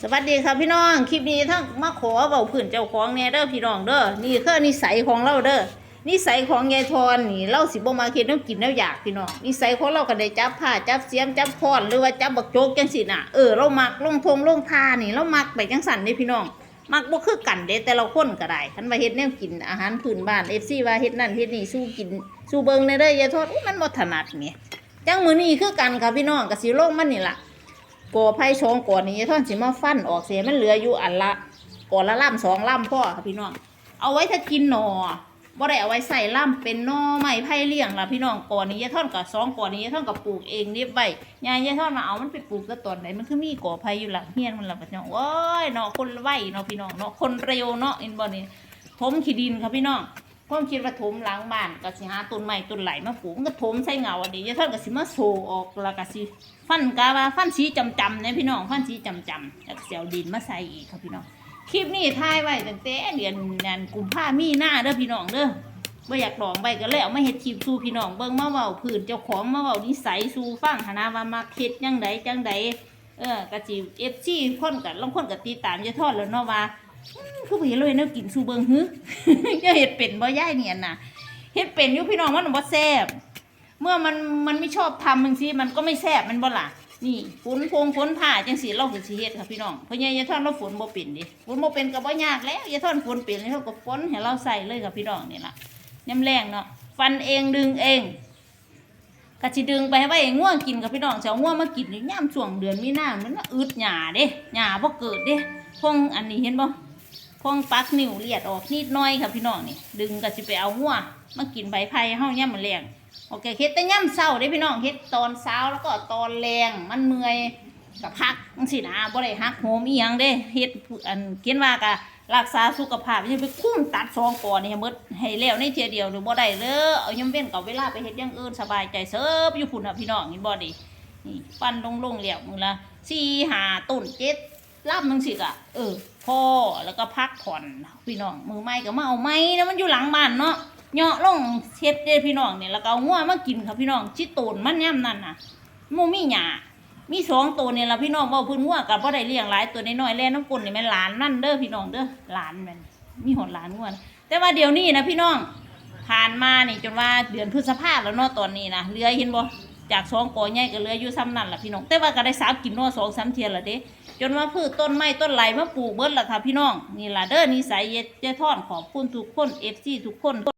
สวัสดีครับพี่น้องคลิปนี้ทั้งมาขอเบาพื้นเจ้าของแหน่เด้อพี่น้องเด้อนี่คือนิสัยของเราเด้อนิสัยของยายทอนนี่เราสิบ่มาเฮ็ดน้ำกินน้ำอยากพี่น้องนิสัยของเราก็ได้จับผ้าจับเสียมจับค้อนหรือว่าจับบักโจกจังซี่น่ะเออเรามักลงทงลงทานี่เรามักไปจังสั่นเด้พี่น้องมักบ่คือกันเด้แต่ละคนก็ได้คันว่าเฮ็ดแนวกินอาหารพื้นบ้าน FC ว่าเฮ็ดนั่นเฮ็ดนี่สู้กินสู้เบิ่งในเด้อยายทอนมันบ่ถนัดแหมจังมื้อนี้คือกันค่ะพี่น้องก็สิลงมันนี่ล่ะ กอไผ่ชองก่อนนี้ท่อนสิมาฟันออกเสียมันเหลืออยู่อันละก่อนละล่ำสองล่ำพ่อค่ะพี่น้อง เอาไว้ถ้ากินหนอบ่ได้เอาไว้ใส่ล่ำเป็นหนอไม้ไผ่เลี้ยงล่ะพี่น้องก่อนนี้ยายท่อนกับสองก่อนนี้ยายท่อนกับปลูกเองนี่ใบยายยายท่อนมาเอามันไปปลูกก็ตอนไหนมันคือมีก่อไผ่อยู่หลังเฮียนมันล่ะพี่น้องโอ้ยเนาะคนไวเนาะพี่น้องเนาะคนเร็วเนาะอินบ่นี่ถมขี้ดินค่ะพี่น้อง ความคิดว่าถมหล้างบ้านก็สิหาต้นไม้ต้นไหลมาปลูกมันก็ถมใส่เงาอันนี้ยายท่อนก็สิมาโซออกแล้วก็สิฟันกาว่าฟันสีจำจำเนี่ยพี่น้องฟันสีจำจำแล้วก็เสียวดินมาใส่อีกครับพี่น้องคลิปนี้ถ่ายไว้ตั้งแต่เดือนนันกุมภามีหน้าเด้อพี่น้องเด้อบ่อยากดองใบก็แล้วมาเฮ็ดคลิปสู่พี่น้องเบิ่งมาเว้าพื้นเจ้าของมาเว้านิสัยสู่ฟังหนนะว่ามักเฮ็ดจังใดจังใดเออกะสิ FC คนก็ลางคนก็ติดตามยายทอดแล้วเนาะว่า คือบ่เห็นเลยแนวกินสู่เบิ่งหึจะเฮ็ดเป็นบ่ยายเนี่ยน่ะเฮ็ดเป็นอยู่พี่น้องมันบ่แซ่บเมื่อมันมันไม่ชอบทำบางทีมันก็ไม่แซ่บมันบ่ล่ะนี่ฝนพงฝนผ่าจังสีเราคือสิเฮ็ดค่ะพี่น้องเพราะยายท่อนเราฝนบ่เป็นดิฝนบ่เป็นก็บ่ยากแล้วยายท่อนฝนเป็นแล้วก็ฝนให้เราใส่เลยค่ะพี่น้องนี่ล่ะย้ำแรงเนาะฟันเองดึงเองก็สิดึงไปให้ไว้ง่วงกินกับพี่น้องสิเอาง่วงมากินนี่ย่ามช่วงเดือนมีนามันน่ะอึดหญ้าเด้หญ้าบ่เกิดเด้พงอันนี้เห็นบ่ พงปักนิ้วเลียดออกนิดน้อยค่ะพี่น้องนี่ ดึงก็สิไปเอาง่วมากินใบไผ่เฮาย่ำมื้อแรงโอเคเฮ็ดแต่ย่ำเศร้าได้พี่น้องเฮ็ดตอนเช้าแล้วก็ตอนแรงมันเมื่อยกับพักจังซี่นะบ่ได้ฮักโหมอีหยังเด้เฮ็ดอันเขียนว่าก็รักษาสุขภาพอย่าไปคุ้มตัดซองก่อนนี่ให้หมดให้แล้วในเทียเดียวหรือบ่ได้เด้อเอายามเว้นกับเวลาไปเฮ็ดอย่างอื่นสบายใจเสิร์ฟอยู่พุ่นน่ะพี่น้องเห็นบ่ดินี่ปั้นลงๆแล้วมื้อละ4 5ต้น7 ลำจังซี่ก็เออพ่อแล้วก็พักผ่อนพี่น้องมือใหม่ก็มาเอาไม้แล้วมันอยู่หลังบ้านเนาะเหาะลงเช็ดเด้พี่น้องเนี่ยแล้วก็เอางัวมากินครับพี่น้องชิตูนมันย่ำนั่นน่ะมูมีหยามีสองตัวเนี่ยละพี่น้องว่าพื้นงัวกับว่าได้เลี้ยงหลายตัวน้อยๆแล่น้ำกลนเนี่แม่นหลานนั่นเด้อพี่น้องเด้อหลานมันมีหดหลานงัวนแต่ว่าเดี๋ยวนี้นะพี่น้องผ่านมานี่จนว่าเดือนพฤษภาแล้วเนาะตอนนี้นะเรือเห็นบ่ จากสองกอใหญ่ก็เหลืออยู่ซ้ำนั่นล่ะพี่น้อง แต่ว่าก็ได้สามกินนาะสองสามเทียนละเด้จนว่าพืชต้นไม้ต้นไหลมาปลูกเบิดละค่ะพี่น้องนี่ล่ะเด้อนิสัยเย็ดเจท่อนขอบคุณทุกคนเอฟซีทุกคน